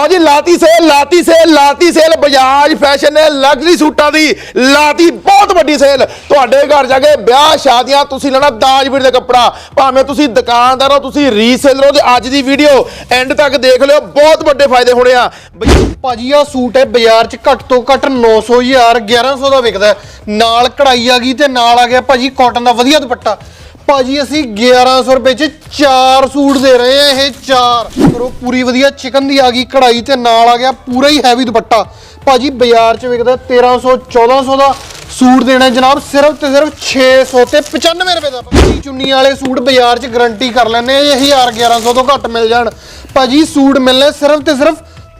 ਲਓ ਜੀ, ਲਾਤੀ ਸੇਲ ਲਾਤੀ ਸੇਲ ਲਾਤੀ ਸੇਲ। ਬਜਾਜ ਫੈਸ਼ਨ ਨੇ ਲਗਜ਼ਰੀ ਸੂਟਾਂ ਦੀ ਲਾਤੀ ਬਹੁਤ ਵੱਡੀ ਸੇਲ। ਤੁਹਾਡੇ ਘਰ ਜਾ ਕੇ ਵਿਆਹ, ਸ਼ਾਦੀਆਂ, ਤੁਸੀਂ ਲੈਣਾ ਦਾਜ ਵੀਰ ਦਾ ਕੱਪੜਾ। ਭਾਵੇਂ ਤੁਸੀਂ ਦੁਕਾਨਦਾਰ ਹੋ, ਤੁਸੀਂ ਰੀਸੇਲਰ ਹੋ, ਤੇ ਅੱਜ ਦੀ ਵੀਡੀਓ ਐਂਡ ਤੱਕ ਦੇਖ ਲਿਓ, ਬਹੁਤ ਵੱਡੇ ਫਾਇਦੇ ਹੋਣੇ ਆ। ਭਾਜੀ ਆ ਸੂਟ ਹੈ ਬਾਜ਼ਾਰ 'ਚ ਘੱਟ ਤੋਂ ਘੱਟ 900 ਹਜ਼ਾਰ 1100 ਦਾ ਵਿਕਦਾ ਨਾਲ ਕਢਾਈ ਆ ਗਈ ਤੇ ਨਾਲ ਆ ਗਿਆ ਭਾਜੀ ਕਾਟਨ ਦਾ ਵਧੀਆ ਦੁਪੱਟਾ। ਭਾਜੀ ਅਸੀਂ 1100 ਰੁਪਏ 'ਚ ਚਾਰ ਸੂਟ ਦੇ ਰਹੇ ਆ ਇਹ ਚਾਰ। ਕਰੋ ਪੂਰੀ ਵਧੀਆ ਚਿਕਨ ਦੀ ਆ ਗਈ ਕਢਾਈ ਤੇ ਨਾਲ ਆ ਗਿਆ ਪੂਰਾ ਹੀ ਹੈਵੀ ਦੁਪੱਟਾ। ਭਾਜੀ ਬਾਜ਼ਾਰ 'ਚ ਵਿਕਦਾ 1300 1400 ਦਾ ਸੂਟ ਦੇਣਾ ਜਨਾਬ, ਸਿਰਫ ਤੇ ਸਿਰਫ 600 ਤੇ 95 ਰੁਪਏ ਦਾ। ਭਾਜੀ ਚੁੰਨੀ ਵਾਲੇ ਸੂਟ ਬਾਜ਼ਾਰ 'ਚ ਗਰੰਟੀ ਕਰ ਲੈਣੇ ਆ ਇਹ 1000 1100 ਤੋਂ ਘੱਟ ਮਿਲ ਜਾਣ। ਭਾਜੀ ਸੂਟ ਮਿਲਣੇ ਸਿਰਫ ਤੇ ਸਿਰਫ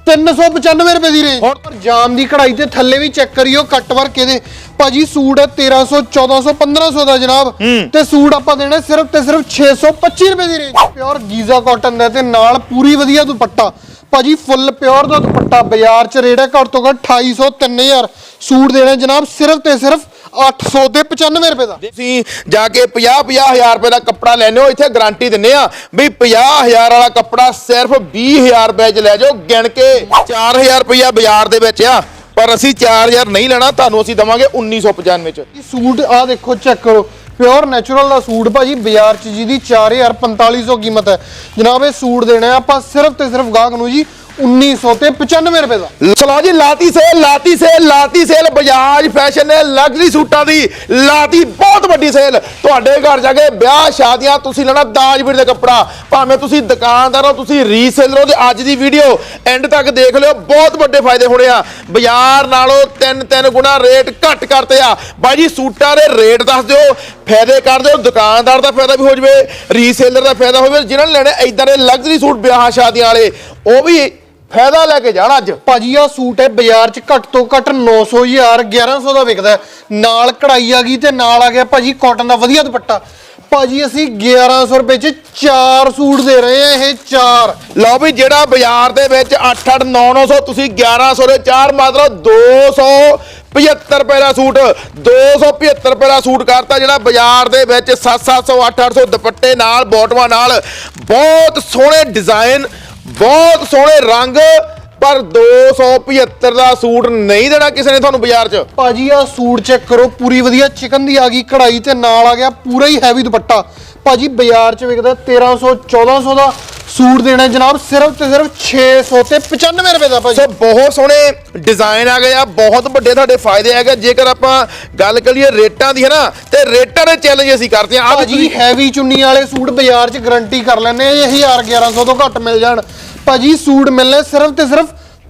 395 ਰੁਪਏ ਦੀ ਰੇਂਜ ਹੁਣ ਜਾਮ ਦੀ ਕਢਾਈ ਤੇ ਥੱਲੇ ਵੀ ਚੈੱਕ ਕਰਿਓ ਕੱਟ ਵਰਕ ਇਹਦੇ। ਭਾਜੀ ਸੂਟ ਹੈ 1300 1400 1500 ਦਾ ਜਨਾਬ। ਤੇ ਸੂਟ ਆਪਾਂ ਦੇਣਾ ਸਿਰਫ ਤੇ ਸਿਰਫ 625 ਰੁਪਏ ਦੀ ਰੇਂਜ ਪਿਓਰ ਗੀਜ਼ਾ ਕਾਟਨ ਦਾ ਤੇ ਨਾਲ ਪੂਰੀ ਵਧੀਆ ਦੁਪੱਟਾ। ਭਾਜੀ ਫੁੱਲ ਪਿਓਰ ਦਾ ਦੁਪੱਟਾ। ਬਾਜ਼ਾਰ 'ਚ ਰੇਟ ਹੈ ਘੱਟ ਤੋਂ ਘੱਟ 2800 3000 ਸੂਟ ਦੇਣਾ ਜਨਾਬ ਸਿਰਫ ਤੇ ਸਿਰਫ 800 ਤੇ 95 ਰੁਪਏ ਦਾ। ਤੁਸੀਂ ਜਾ ਕੇ 50 50000 ਰੁਪਏ ਦਾ ਕੱਪੜਾ ਲੈਣੇ ਹੋ ਇੱਥੇ ਗਾਰੰਟੀ ਦਿੰਨੇ ਆ ਵੀ 50000 ਵਾਲਾ ਕੱਪੜਾ ਸਿਰਫ 20000 ਰੁਪਏ ਚ ਲੈ ਜਾਓ ਗਿਣ ਕੇ 4000 ਰੁਪਇਆ ਬਾਜ਼ਾਰ ਦੇ ਵਿੱਚ ਆ। ਪਰ ਅਸੀਂ 4000 ਨਹੀਂ ਲੈਣਾ ਤੁਹਾਨੂੰ ਅਸੀਂ ਦਵਾਂਗੇ 1995 ਚ। ਇਹ ਸੂਟ ਆ ਦੇਖੋ ਚੈੱਕ ਕਰੋ। ਪਿਓਰ ਨੈਚੁਰਲ ਦਾ ਸੂਟ ਭਾਜੀ ਬਾਜ਼ਾਰ 'ਚ ਜਿਹਦੀ 4000 4500 ਕੀਮਤ ਹੈ। ਜਨਾਬ ਇਹ ਸੂਟ ਦੇਣਾ ਆਪਾਂ ਸਿਰਫ ਤੇ ਸਿਰਫ ਗਾਹਕ ਨੂੰ ਜੀ 1900 ਤੇ 95 ਰੁਪਏ ਦਾ। ਚਲੋ ਜੀ, ਲਾਤੀ ਸੇਲ ਲਾਤੀ ਸੇਲ ਲਾਤੀ ਸੇਲ ਬਜਾਜ ਫੈਸ਼ਨ ਨੇ ਲਗਜ਼ਰੀ ਸੂਟਾਂ ਦੀ ਲਾਤੀ ਬਹੁਤ ਵੱਡੀ ਸੇਲ ਤੁਹਾਡੇ ਘਰ ਜਾ ਕੇ ਵਿਆਹ ਸ਼ਾਦੀਆਂ ਤੁਸੀਂ ਲੈਣਾ ਦਾਜ ਵੀਰ ਦਾ ਕੱਪੜਾ। ਭਾਵੇਂ ਤੁਸੀਂ ਦੁਕਾਨਦਾਰ ਹੋ, ਤੁਸੀਂ ਰੀਸੇਲਰ ਹੋ ਤੇ ਅੱਜ ਦੀ ਵੀਡੀਓ ਐਂਡ ਤੱਕ ਦੇਖ ਲਿਓ, ਬਹੁਤ ਵੱਡੇ ਫਾਇਦੇ ਹੋਣੇ ਆ। ਬਾਜ਼ਾਰ ਨਾਲੋਂ ਤਿੰਨ ਤਿੰਨ ਗੁਣਾ ਰੇਟ ਘੱਟ ਕਰਤੇ ਆ। ਬਾਈ ਜੀ, ਸੂਟਾਂ ਦੇ ਰੇਟ ਦੱਸ ਦਿਓ, ਫਾਇਦੇ ਕਰ ਦਿਓ, ਦੁਕਾਨਦਾਰ ਦਾ ਫਾਇਦਾ ਵੀ ਹੋ ਜਵੇ ਰੀਸੇਲਰ ਦਾ ਫਾਇਦਾ ਹੋਵੇ ਜਿਨ੍ਹਾਂ ਨੇ ਲੈਣੇ ਇਦਾਂ ਦੇ ਲਗਜ਼ਰੀ ਸੂਟ ਵਿਆਹ ਸ਼ਾਦੀਆਂ ਵਾਲੇ, ਉਹ ਵੀ ਫਾਇਦਾ ਲੈ ਕੇ ਜਾਣਾ ਅੱਜ। ਭਾਜੀ ਆ ਸੂਟ ਹੈ ਬਾਜ਼ਾਰ 'ਚ ਘੱਟ ਤੋਂ ਘੱਟ 900 ਹਜ਼ਾਰ 1100 ਦਾ ਵਿਕਦਾ ਹੈ। ਨਾਲ ਕਢਾਈ ਆ ਗਈ ਤੇ ਨਾਲ ਆ ਗਿਆ ਭਾਜੀ ਕਾਟਨ ਦਾ ਵਧੀਆ ਦੁਪੱਟਾ। ਭਾਜੀ ਅਸੀਂ 1100 ਰੁਪਏ 'ਚ ਚਾਰ ਸੂਟ ਦੇ ਰਹੇ ਆ ਇਹ ਚਾਰ। ਲਓ ਵੀ ਜਿਹੜਾ ਬਾਜ਼ਾਰ ਦੇ ਵਿੱਚ 8 8 9 900 ਤੁਸੀਂ 1100 ਦੇ ਚਾਰ ਮਤਲਬ 275 ਰੁਪਏ ਦਾ ਸੂਟ 275 ਰੁਪਏ ਦਾ ਸੂਟ ਕਰਤਾ ਜਿਹੜਾ ਬਾਜ਼ਾਰ ਦੇ ਵਿੱਚ 7 700 8 800 ਦੁਪੱਟੇ ਨਾਲ ਬੋਟਮਾਂ ਨਾਲ ਬਹੁਤ ਸੋਹਣੇ ਡਿਜ਼ਾਈਨ ਬਹੁਤ ਸੋਹਣੇ ਰੰਗ ਪਰ 275 ਦਾ ਸੂਟ ਨਹੀਂ ਦੇਣਾ ਕਿਸੇ ਨੇ ਤੁਹਾਨੂੰ ਬਾਜ਼ਾਰ 'ਚ। ਭਾਜੀ ਆ ਸੂਟ ਚੈੱਕ ਕਰੋ ਪੂਰੀ ਵਧੀਆ ਚਿਕਨ ਦੀ ਆ ਗਈ ਕਢਾਈ ਤੇ ਨਾਲ ਆ ਗਿਆ ਪੂਰਾ ਹੀ ਹੈਵੀ ਦੁਪੱਟਾ। ਭਾਜੀ ਬਾਜ਼ਾਰ 'ਚ ਵਿਕਦਾ 1300 1400 ਦਾ ਸੂਟ ਦੇਣਾ ਜਨਾਬ ਸਿਰਫ ਤੇ ਸਿਰਫ 600 ਤੇ 95 ਰੁਪਏ ਦਾ ਭਾਜੀ। ਸੋ ਬਹੁਤ ਸੋਹਣੇ ਡਿਜ਼ਾਈਨ ਆ ਗਏ ਆ ਬਹੁਤ ਵੱਡੇ ਤੁਹਾਡੇ ਫਾਇਦੇ ਹੈਗੇ ਜੇਕਰ ਆਪਾਂ ਗੱਲ ਕਰੀਏ ਰੇਟਾਂ ਦੀ ਹੈ ਨਾ ਤੇ ਰੇਟਾਂ ਦੇ ਚੈਲੰਜ ਅਸੀਂ ਕਰਦੇ ਆ ਆ ਭਾਜੀ ਹੈਵੀ ਚੁੰਨੀ ਵਾਲੇ ਸੂਟ ਬਾਜ਼ਾਰ 'ਚ ਗਾਰੰਟੀ ਕਰ ਲੈਣੇ ਆ ਇਹ 1000 1100 ਤੋਂ ਘੱਟ ਮਿਲ ਜਾਣ। ਭਾਜੀ ਸੂਟ ਮਿਲਣੇ ਸਿਰਫ ਤੇ ਸਿਰਫ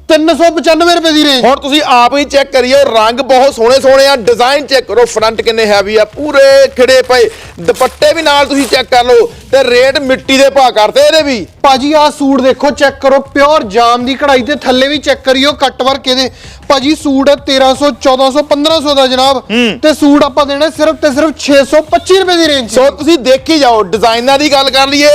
395 ਰੁਪਏ ਦੀ ਰੇਂਜ ਹੁਣ ਤੁਸੀਂ ਆਪ ਹੀ ਚੈੱਕ ਕਰਿਓ ਰੰਗ ਬਹੁਤ ਸੋਹਣੇ ਸੋਹਣੇ ਆ ਡਿਜ਼ਾਈਨ ਚੈੱਕ ਕਰੋ ਫਰੰਟ ਕਿੰਨੇ ਹੈਵੀ ਆ ਪੂਰੇ ਖਿੜੇ ਪਏ ਦੁਪੱਟੇ ਵੀ ਨਾਲ ਤੁਸੀਂ ਚੈੱਕ ਕਰ ਲਓ ਤੇ ਰੇਟ ਮਿੱਟੀ ਦੇ ਭਾਅ ਕਰਤੇ ਇਹਦੇ ਵੀ। ਭਾਜੀ ਆ ਸੂਟ ਦੇਖੋ ਚੈੱਕ ਕਰੋ ਪਿਓਰ ਜਾਮ ਦੀ ਕਢਾਈ ਤੇ ਥੱਲੇ ਵੀ ਚੈੱਕ ਕਰਿਓ ਕੱਟ ਵਰਕ ਇਹਦੇ। ਭਾਜੀ ਸੂਟ ਹੈ 1300 1400 1500 ਦਾ ਜਨਾਬ। ਤੇ ਸੂਟ ਆਪਾਂ ਦੇਣਾ ਸਿਰਫ ਤੇ ਸਿਰਫ 625 ਰੁਪਏ ਦੀ ਰੇਂਜ ਸੋ ਤੁਸੀਂ ਦੇਖੀ ਜਾਓ ਡਿਜ਼ਾਈਨਾਂ ਦੀ ਗੱਲ ਕਰ ਲਈਏ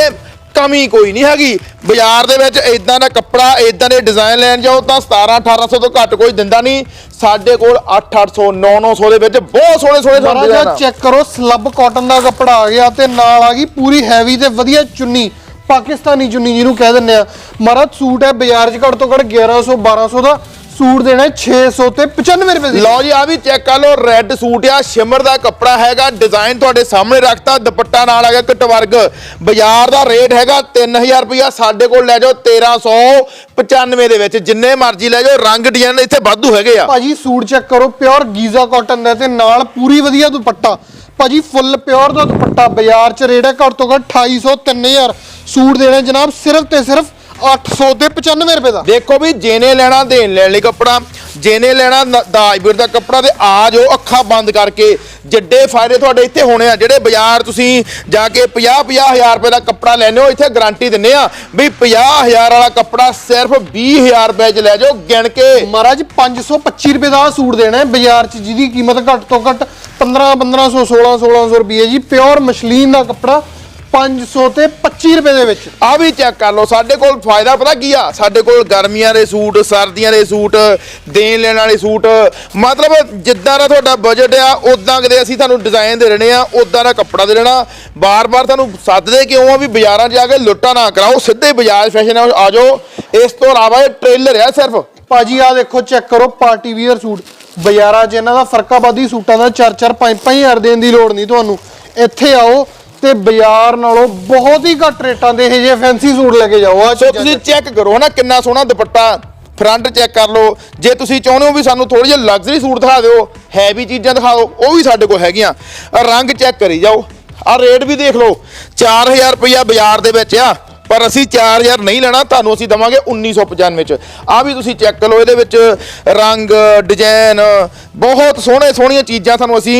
ਕਮੀ ਕੋਈ ਨਹੀਂ ਹੈਗੀ। ਬਾਜ਼ਾਰ ਦੇ ਵਿੱਚ ਇਦਾਂ ਦਾ ਕੱਪੜਾ ਇਦਾਂ ਦੇ ਡਿਜ਼ਾਈਨ ਲੈਣ ਜਾਓ ਤਾਂ 17 1800 ਤੋਂ ਘੱਟ ਕੋਈ ਦਿੰਦਾ ਨਹੀਂ। ਸਾਡੇ ਕੋਲ 8 800 9 900 ਦੇ ਵਿੱਚ ਬਹੁਤ ਸੋਹਣੇ ਸੋਹਣੇ ਜਿਹਾ ਆ ਚੈੱਕ ਕਰੋ ਸਲੱਬ ਕਾਟਨ ਦਾ ਕੱਪੜਾ ਆ ਗਿਆ ਤੇ ਨਾਲ ਆ ਗਈ ਪੂਰੀ ਹੈਵੀ ਤੇ ਵਧੀਆ ਚੁੰਨੀ। ਪਾਕਿਸਤਾਨੀ ਚੁੰਨੀ ਜਿਹਨੂੰ ਕਹਿ ਦਿੰਦੇ ਆ। ਮਾਰਾ ਸੂਟ ਹੈ ਬਾਜ਼ਾਰ 'ਚ ਘੱਟ ਤੋਂ ਘੱਟ 1100 1200 ਦਾ। ਸੂਟ ਦੇਣਾ ਹੈ 600 ਤੇ 95 ਰੁਪਏ ਦੀ। ਲਓ ਜੀ ਆ ਵੀ ਚੈੱਕ ਕਰ ਲਓ ਰੈੱਡ ਸੂਟ ਆ ਸ਼ਿਮਰ ਦਾ ਕੱਪੜਾ ਹੈਗਾ ਡਿਜ਼ਾਈਨ ਤੁਹਾਡੇ ਸਾਹਮਣੇ ਰੱਖਤਾ ਦੁਪੱਟਾ ਨਾਲ ਹੈਗਾ ਕਟ ਵਰਗ ਬਾਜ਼ਾਰ ਦਾ ਰੇਟ ਹੈਗਾ 3000 ਰੁਪਇਆ ਸਾਡੇ ਕੋਲ ਲੈ ਜਾਓ 1395 ਦੇ ਵਿੱਚ ਜਿੰਨੇ ਮਰਜ਼ੀ ਲੈ ਜਾਓ ਰੰਗ ਡਿਜ਼ਾਈਨ ਇੱਥੇ ਵਾਧੂ ਹੈਗੇ ਆ। ਭਾਜੀ ਸੂਟ ਚੈੱਕ ਕਰੋ ਪਿਓਰ ਗੀਜ਼ਾ ਕਾਟਨ ਦਾ ਤੇ ਨਾਲ ਪੂਰੀ ਵਧੀਆ ਦੁਪੱਟਾ। ਭਾਜੀ ਫੁੱਲ ਪਿਓਰ ਦਾ ਦੁਪੱਟਾ ਬਾਜ਼ਾਰ 'ਚ ਰੇਟ ਹੈ ਘੱਟ ਤੋਂ ਘੱਟ 2800 3000 ਸੂਟ ਦੇਣਾ ਜਨਾਬ ਸਿਰਫ ਤੇ ਸਿਰਫ 800 ਤੇ 95 ਰੁਪਏ ਦਾ। ਦੇਖੋ ਵੀ ਜਿਹਨੇ ਲੈਣਾ ਦੇਣ ਲੈਣ ਲਈ ਕੱਪੜਾ ਜਿਹਨੇ ਲੈਣਾ ਦਾਜਪੁਰ ਦਾ ਕੱਪੜਾ ਤੇ ਆ ਜਾਓ ਅੱਖਾਂ ਬੰਦ ਕਰਕੇ। ਜਿੱਡੇ ਫਾਇਦੇ ਤੁਹਾਡੇ ਇੱਥੇ ਹੋਣੇ ਆ ਜਿਹੜੇ ਬਾਜ਼ਾਰ ਤੁਸੀਂ ਜਾ ਕੇ 50 50000 ਰੁਪਏ ਦਾ ਕੱਪੜਾ ਲੈਣੇ ਹੋ ਇੱਥੇ ਗਾਰੰਟੀ ਦਿੰਨੇ ਆ ਵੀ 50000 ਵਾਲਾ ਕੱਪੜਾ ਸਿਰਫ 20000 ਰੁਪਏ ਚ ਲੈ ਜਾਓ ਗਿਣ ਕੇ। ਮਹਾਰਾਜ 525 ਰੁਪਏ ਦਾ ਸੂਟ ਦੇਣਾ ਹੈ ਬਾਜ਼ਾਰ 'ਚ ਜਿਹਦੀ ਕੀਮਤ ਘੱਟ ਤੋਂ ਘੱਟ 15 1500 16 1600 ਰੁਪਏ ਜੀ ਪਿਓਰ ਮਸ਼ਲੀਨ ਦਾ ਕੱਪੜਾ। 500 ਤੇ 25 ਰੁਪਏ ਦੇ ਵਿੱਚ। ਆ ਵੀ ਚੈੱਕ ਕਰ ਲਓ ਸਾਡੇ ਕੋਲ ਫਾਇਦਾ ਪਤਾ ਕੀ ਆ? ਸਾਡੇ ਕੋਲ ਗਰਮੀਆਂ ਦੇ ਸੂਟ ਸਰਦੀਆਂ ਦੇ ਸੂਟ ਦੇਣ ਲੈਣ ਵਾਲੇ ਸੂਟ ਮਤਲਬ ਜਿੱਦਾਂ ਦਾ ਤੁਹਾਡਾ ਬਜਟ ਆ ਉਦਾਂ ਕਦੇ ਅਸੀਂ ਤੁਹਾਨੂੰ ਡਿਜ਼ਾਈਨ ਦੇ ਦੇਣੇ ਆ ਉਦਾਂ ਦਾ ਕੱਪੜਾ ਦੇ ਦੇਣਾ। ਬਾਰ-ਬਾਰ ਤੁਹਾਨੂੰ ਸੱਦਦੇ ਕਿਉਂ ਆ ਵੀ ਬਾਜ਼ਾਰਾਂ 'ਚ ਜਾ ਕੇ ਲੁੱਟਾ ਨਾ ਕਰਾਓ ਸਿੱਧੇ ਬਾਜ਼ਾਰ ਫੈਸ਼ਨ ਆ ਜਾਓ। ਇਸ ਤੋਂ ਇਲਾਵਾ ਇਹ ਟ੍ਰੇਲਰ ਆ ਸਿਰਫ। ਭਾਜੀ ਆ ਦੇਖੋ ਚੈੱਕ ਕਰੋ ਪਾਰਟੀ ਵੀਅਰ ਸੂਟ। ਬਾਜ਼ਾਰਾਂ 'ਚ ਇਹਨਾਂ ਦਾ ਫਰਕਾਬਾਦੀ ਸੂਟਾਂ ਦਾ 4-4 5-5 ਹਜ਼ਾਰ ਦੇਣ ਦੀ ਲੋੜ ਨਹੀਂ ਤੁਹਾਨੂੰ। ਇੱਥੇ ਆਓ ਤੇ ਬਾਜ਼ਾਰ ਨਾਲੋਂ ਬਹੁਤ ਹੀ ਘੱਟ ਰੇਟਾਂ ਦੇ ਇਹ ਜਿਹੇ ਫੈਂਸੀ ਸੂਟ ਲੈ ਕੇ ਜਾਓ ਆ ਸੋ ਤੁਸੀਂ ਚੈੱਕ ਕਰੋ ਹਨਾ ਕਿੰਨਾ ਸੋਹਣਾ ਦੁਪੱਟਾ ਫਰੰਟ ਚੈੱਕ ਕਰ ਲਓ। ਜੇ ਤੁਸੀਂ ਚਾਹੁੰਦੇ ਹੋ ਵੀ ਸਾਨੂੰ ਥੋੜੇ ਜਿਹੇ ਲਗਜ਼ਰੀ ਸੂਟ ਦਿਖਾ ਦਿਓ ਹੈਵੀ ਚੀਜ਼ਾਂ ਦਿਖਾਓ ਉਹ ਵੀ ਸਾਡੇ ਕੋਲ ਹੈਗੀਆਂ। ਰੰਗ ਚੈੱਕ ਕਰੀ ਜਾਓ। ਆ ਰੇਟ ਵੀ ਦੇਖ ਲਓ 4000 ਰੁਪਇਆ ਬਾਜ਼ਾਰ ਦੇ ਵਿੱਚ ਆ ਪਰ ਅਸੀਂ 4000 ਨਹੀਂ ਲੈਣਾ ਤੁਹਾਨੂੰ ਅਸੀਂ ਦਵਾਂਗੇ 1995 ਚ। ਆ ਵੀ ਤੁਸੀਂ ਚੈੱਕ ਕਰੋ ਇਹਦੇ ਵਿੱਚ ਰੰਗ ਡਿਜ਼ਾਈਨ ਬਹੁਤ ਸੋਹਣੇ ਸੋਹਣੀਆਂ ਚੀਜ਼ਾਂ ਤੁਹਾਨੂੰ ਅਸੀਂ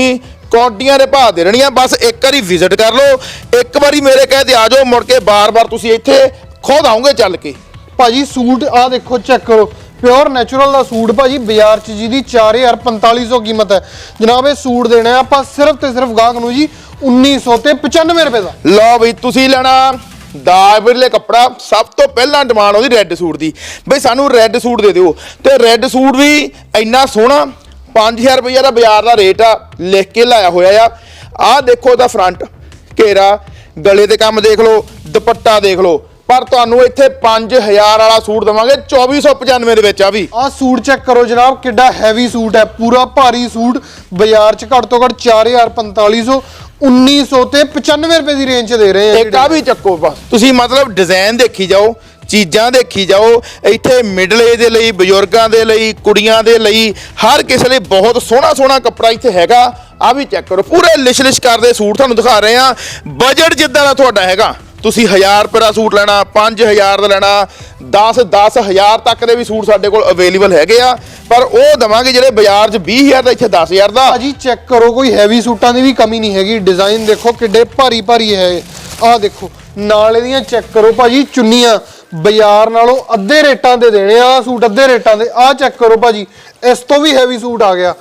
ਕੌਡੀਆਂ ਦੇ ਭਾਅ ਦੇ ਰਹਿਣੀਆਂ। ਬਸ ਇੱਕ ਵਾਰੀ ਵਿਜ਼ਿਟ ਕਰ ਲਓ। ਇੱਕ ਵਾਰੀ ਮੇਰੇ ਕਹੇ ਤੇ ਆ ਜਾਓ। ਮੁੜ ਕੇ ਬਾਰ-ਬਾਰ ਤੁਸੀਂ ਇੱਥੇ ਖੁਦ ਆਉਂਗੇ ਚੱਲ ਕੇ। ਭਾਜੀ ਸੂਟ ਆ ਦੇਖੋ ਚੈੱਕ ਕਰੋ। ਪਿਓਰ ਨੈਚੁਰਲ ਦਾ ਸੂਟ ਭਾਜੀ ਬਾਜ਼ਾਰ 'ਚ ਜਿਹਦੀ 4000 4500 ਕੀਮਤ ਹੈ। ਜਨਾਬ ਇਹ ਸੂਟ ਦੇਣਾ ਆਪਾਂ ਸਿਰਫ ਤੇ ਸਿਰਫ ਗਾਹਕ ਨੂੰ ਜੀ 1900 ਤੇ 95 ਰੁਪਏ ਦਾ। ਲਓ ਬਈ ਤੁਸੀਂ ਲੈਣਾ ਦਾਜ ਵਿਰਲੇ ਕੱਪੜਾ। ਸਭ ਤੋਂ ਪਹਿਲਾਂ ਡਿਮਾਂਡ ਉਹਦੀ ਰੈੱਡ ਸੂਟ ਦੀ। ਬਈ ਸਾਨੂੰ ਰੈੱਡ ਸੂਟ ਦੇ ਦਿਓ। ਤੇ ਰੈੱਡ ਸੂਟ ਵੀ ਇੰਨਾ ਸੋਹਣਾ 5000 ਰੁਪਈਆ ਦਾ ਬਾਜ਼ਾਰ ਦਾ ਰੇਟ ਆ ਲਿਖ ਕੇ ਲਾਇਆ ਹੋਇਆ ਆ। ਆਹ ਦੇਖੋ ਇਹਦਾ ਫਰੰਟ ਘੇਰਾ ਗਲੇ ਤੇ ਕੰਮ ਦੇਖ ਲਓ ਦੁਪੱਟਾ ਦੇਖ ਲਓ। ਪਰ ਤੁਹਾਨੂੰ ਇੱਥੇ 5000 ਵਾਲਾ ਸੂਟ ਦਵਾਂਗੇ 2495 ਦੇ ਵਿੱਚ ਆ ਵੀ। ਆਹ ਸੂਟ ਚੈੱਕ ਕਰੋ ਜਨਾਬ ਕਿੱਡਾ ਹੈਵੀ ਸੂਟ ਹੈ ਪੂਰਾ ਭਾਰੀ ਸੂਟ ਬਾਜ਼ਾਰ 'ਚ ਘੱਟ ਤੋਂ ਘੱਟ 4000 4500 1900 ਤੇ 95 ਰੁਪਏ ਦੀ ਰੇਂਜ 'ਚ ਦੇ ਰਹੇ ਆ ਇੱਕ ਆ ਵੀ ਚੱਕੋ ਬਸ। ਤੁਸੀਂ ਮਤਲਬ ਡਿਜ਼ਾਈਨ ਦੇਖੀ ਜਾਓ ਚੀਜ਼ਾਂ ਦੇਖੀ ਜਾਓ, ਇੱਥੇ ਮਿਡਲ ਏਜ ਦੇ ਲਈ, ਬਜ਼ੁਰਗਾਂ ਦੇ ਲਈ, ਕੁੜੀਆਂ ਦੇ ਲਈ, ਹਰ ਕਿਸੇ ਲਈ ਬਹੁਤ ਸੋਹਣਾ ਸੋਹਣਾ ਕੱਪੜਾ ਇੱਥੇ ਹੈਗਾ। ਆ ਵੀ ਚੈੱਕ ਕਰੋ, ਪੂਰੇ ਲਿਸ਼ ਲਿਸ਼ ਕਰਦੇ ਸੂਟ ਤੁਹਾਨੂੰ ਦਿਖਾ ਰਹੇ ਆ ਬਜਟ ਜਿੱਦਾਂ ਦਾ ਤੁਹਾਡਾ ਹੈਗਾ, ਤੁਸੀਂ 1000 ਰੁਪਏ ਦਾ ਸੂਟ ਲੈਣਾ 5000 ਦਾ ਲੈਣਾ 10 10000 ਤੱਕ ਦੇ ਵੀ ਸੂਟ ਸਾਡੇ ਕੋਲ ਅਵੇਲੇਬਲ ਹੈਗੇ ਆ। ਪਰ ਉਹ ਦਵਾਂਗੇ ਜਿਹੜੇ ਬਾਜ਼ਾਰ 'ਚ 20000 ਦਾ, ਇੱਥੇ 10000 ਦਾ। ਭਾਜੀ ਚੈੱਕ ਕਰੋ, ਕੋਈ ਹੈਵੀ ਸੂਟਾਂ ਦੀ ਵੀ ਕਮੀ ਨਹੀਂ ਹੈਗੀ। ਡਿਜ਼ਾਈਨ ਦੇਖੋ ਕਿੱਡੇ ਭਾਰੀ ਭਾਰੀ ਹੈ ਆਹ ਦੇਖੋ, ਨਾਲ ਇਹਦੀਆਂ ਚੈੱਕ ਕਰੋ ਭਾਜੀ, ਚੁੰਨੀਆਂ। ਬਾਜ਼ਾਰ ਨਾਲੋਂ ਅੱਧੇ ਰੇਟਾਂ ਤੇ ਦੇਣੇ ਆ ਸੂਟ ਅੱਧੇ ਰੇਟਾਂ ਦੇ ਆਹ ਚੈੱਕ ਕਰੋ ਭਾਜੀ। ਇਸ ਤੋਂ ਵੀ ਹੈਵੀ ਸੂਟ ਆ ਗਿਆ।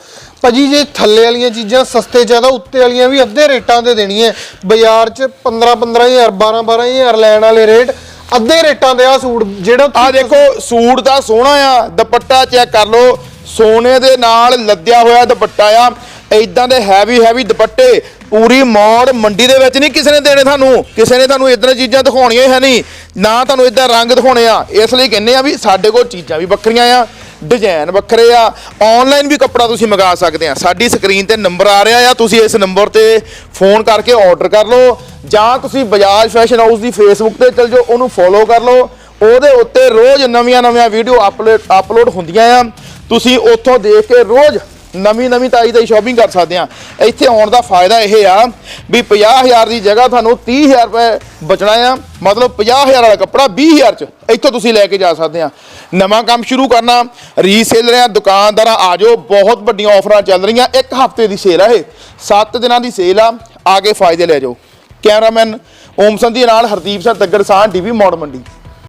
ਭਾਜੀ ਜੇ ਥੱਲੇ ਵਾਲੀਆਂ ਚੀਜ਼ਾਂ ਸਸਤੇ ਜ਼ਿਆਦਾ ਉੱਤੇ ਵਾਲੀਆਂ ਵੀ ਅੱਧੇ ਰੇਟਾਂ ਤੇ ਦੇਣੀਆਂ। ਬਾਜ਼ਾਰ 'ਚ 15 15000 12 12000 ਲੈਣ ਵਾਲੇ ਰੇਟ ਅੱਧੇ ਰੇਟਾਂ ਦੇ ਆ ਸੂਟ ਜਿਹੜਾ ਆ ਦੇਖੋ ਸੂਟ ਦਾ ਸੋਹਣਾ ਆ ਦੁਪੱਟਾ ਚੈੱਕ ਕਰ ਲਓ। ਸੋਨੇ ਦੇ ਨਾਲ ਲੱਦਿਆ ਹੋਇਆ ਦੁਪੱਟਾ ਆ। ਇਦਾਂ ਦੇ ਹੈਵੀ ਹੈਵੀ ਦੁਪੱਟੇ ਪੂਰੀ ਮੌੜ ਮੰਡੀ ਦੇ ਵਿੱਚ ਨਹੀਂ ਕਿਸੇ ਨੇ ਦੇਣੇ ਤੁਹਾਨੂੰ। ਕਿਸੇ ਨੇ ਤੁਹਾਨੂੰ ਇਦਾਂ ਚੀਜ਼ਾਂ ਦਿਖਾਉਣੀਆਂ ਹੈ ਨਹੀਂ। ਨਾ ਤੁਹਾਨੂੰ ਇਦਾਂ ਰੰਗ ਦਿਖਾਉਣੇ ਆ। ਇਸ ਲਈ ਕਹਿੰਦੇ ਆ ਵੀ ਸਾਡੇ ਕੋਲ ਚੀਜ਼ਾਂ ਵੀ ਵੱਖਰੀਆਂ ਆ, ਡਿਜ਼ਾਈਨ ਵੱਖਰੇ ਆ। ਆਨਲਾਈਨ ਵੀ ਕੱਪੜਾ ਤੁਸੀਂ ਮੰਗਾ ਸਕਦੇ ਆ। ਸਾਡੀ ਸਕਰੀਨ ਤੇ ਨੰਬਰ ਆ ਰਿਹਾ ਆ। ਤੁਸੀਂ ਇਸ ਨੰਬਰ ਤੇ ਫੋਨ ਕਰਕੇ ਆਰਡਰ ਕਰ ਲਓ। ਜਾਂ ਤੁਸੀਂ ਬਜਾਜ ਫੈਸ਼ਨ ਹਾਊਸ ਦੀ ਫੇਸਬੁੱਕ ਤੇ ਚਲ ਜਾਓ, ਉਹਨੂੰ ਫੋਲੋ ਕਰ ਲਓ। ਉਹਦੇ ਉੱਤੇ ਰੋਜ਼ ਨਵੀਆਂ ਨਵੀਆਂ ਵੀਡੀਓ ਅਪਲੋਡ ਅਪਲੋਡ ਹੁੰਦੀਆਂ ਆ। ਤੁਸੀਂ ਉੱਥੋਂ ਦੇਖ ਕੇ ਰੋਜ਼ ਨਵੀਂ ਨਵੀਂ ਤਾਜ਼ੀ ਦੀ ਸ਼ਾਪਿੰਗ ਕਰ ਸਕਦੇ ਆ ਇੱਥੇ ਆਉਣ ਦਾ ਫਾਇਦਾ ਇਹ ਆ ਵੀ 50000 ਦੀ ਜਗ੍ਹਾ ਤੁਹਾਨੂੰ 30000 ਰੁਪਏ ਬਚਣਾ ਆ। ਮਤਲਬ 50000 ਵਾਲਾ ਕੱਪੜਾ 20000 ਚ ਇੱਥੋਂ ਤੁਸੀਂ ਲੈ ਕੇ ਜਾ ਸਕਦੇ ਆ ਨਵਾਂ ਕੰਮ ਸ਼ੁਰੂ ਕਰਨਾ ਰੀਸੇਲਰ ਆ ਦੁਕਾਨਦਾਰਾਂ, ਆ ਜਾਓ। ਬਹੁਤ ਵੱਡੀਆਂ ਆਫਰਾਂ ਚੱਲ ਰਹੀਆਂ। ਇੱਕ ਹਫ਼ਤੇ ਦੀ ਸੇਲ ਆ ਇਹ। 7 ਦਿਨਾਂ ਦੀ ਸੇਲ ਆ। ਆ ਕੇ ਫਾਇਦੇ ਲੈ ਜਾਓ। ਕੈਮਰਾਮੈਨ ਓਮ ਸੰਧੀ ਨਾਲ ਹਰਦੀਪ ਸਿੰਘ ਤੱਗੜ ਸਾਹ ਟੀਵੀ ਮੌੜ ਮੰਡੀ।